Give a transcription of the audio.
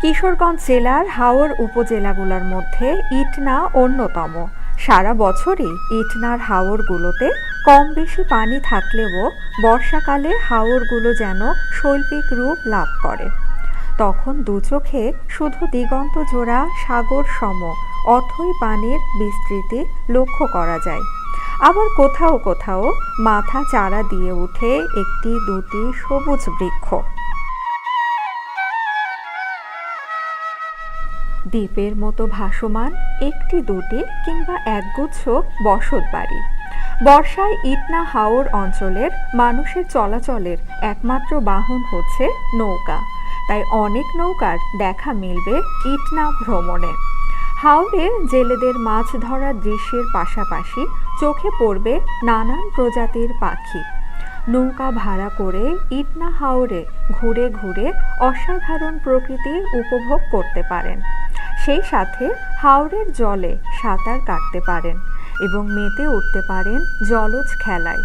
কিশোরগঞ্জ জেলার হাওর উপজেলাগুলোর মধ্যে ইটনা অন্যতম। সারা বছরই ইটনার হাওরগুলোতে কম বেশি পানি থাকলেও বর্ষাকালে হাওরগুলো যেন শৈল্পিক রূপ লাভ করে। তখন দু চোখে শুধু দিগন্ত জোড়া সাগর সম, অথই পানির বিস্তৃতি লক্ষ্য করা যায়। আবার কোথাও কোথাও মাথা চারা দিয়ে উঠে একটি দুটি সবুজ বৃক্ষ। দ্বীপের মতো ভাসমান একটি দুটি কিংবা একগুচ্ছ বসত বাড়ি। বর্ষায় ইটনা হাওর অঞ্চলের মানুষের চলাচলের একমাত্র বাহন হচ্ছে নৌকা। তাই অনেক নৌকার দেখা মিলবে ইটনা ভ্রমণে। হাওড়ে জেলেদের মাছ ধরার দৃশ্যের পাশাপাশি চোখে পড়বে নানান প্রজাতির পাখি। নৌকা ভাড়া করে ইটনা হাওরে ঘুরে ঘুরে অসাধারণ প্রকৃতির উপভোগ করতে পারেন। সেই সাথে হাওড়ের জলে সাঁতার কাটতে পারেন এবং মেতে উঠতে পারেন জলজ খেলায়।